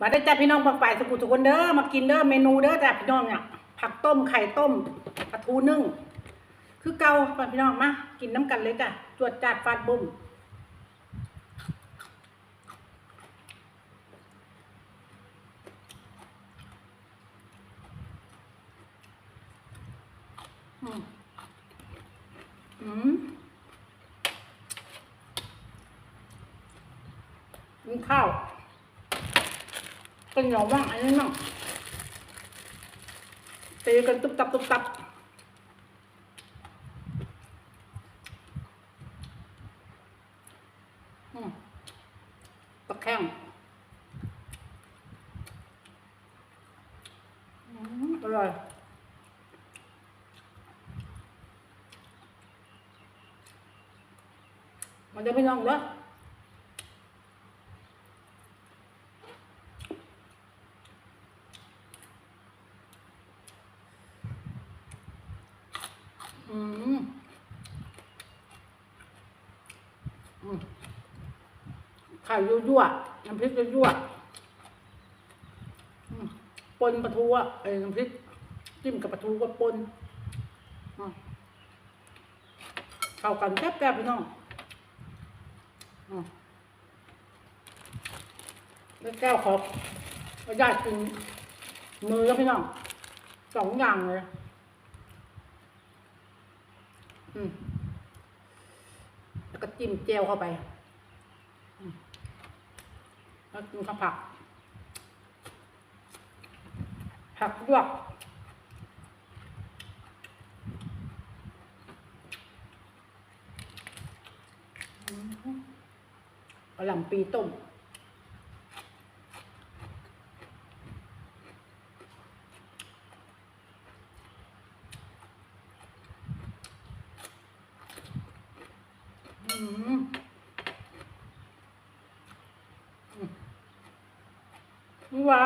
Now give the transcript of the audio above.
มาได้จ้าพี่น้องบางไปสกุลทุกคนเด้อมากินเด้อเมนูเด้อจ้าพี่น้องเนี่ยผักต้มไข่ต้มปลาทูนึ่ง คือเกาก่อนพี่น้องมากินน้ำกันเลยจ้ะจวดจัดฟาดบุ้มอืมอืมกินข้าว เป็นเหนียวบ้างอันนี้มั่งตีกันตุบตับตุบตับตะแคงอร่อยมันจะไม่น้องเหรอมอืม ไข่ยั่วๆน้ำพริกยั่วๆปนปลาทูอะไอ้น้ำพริกจิ้มกับปลาทูก็ปนเข้ากันแซ่บๆพี่น้องอแล้วแก้วขอก็ญาติกินมือแล้วพี่น้องสองอย่างเลย อืม จิ้มเจียวเข้าไปแล้วกินกับผัก ผักลวกกระหล่ำปีต้ม ว่า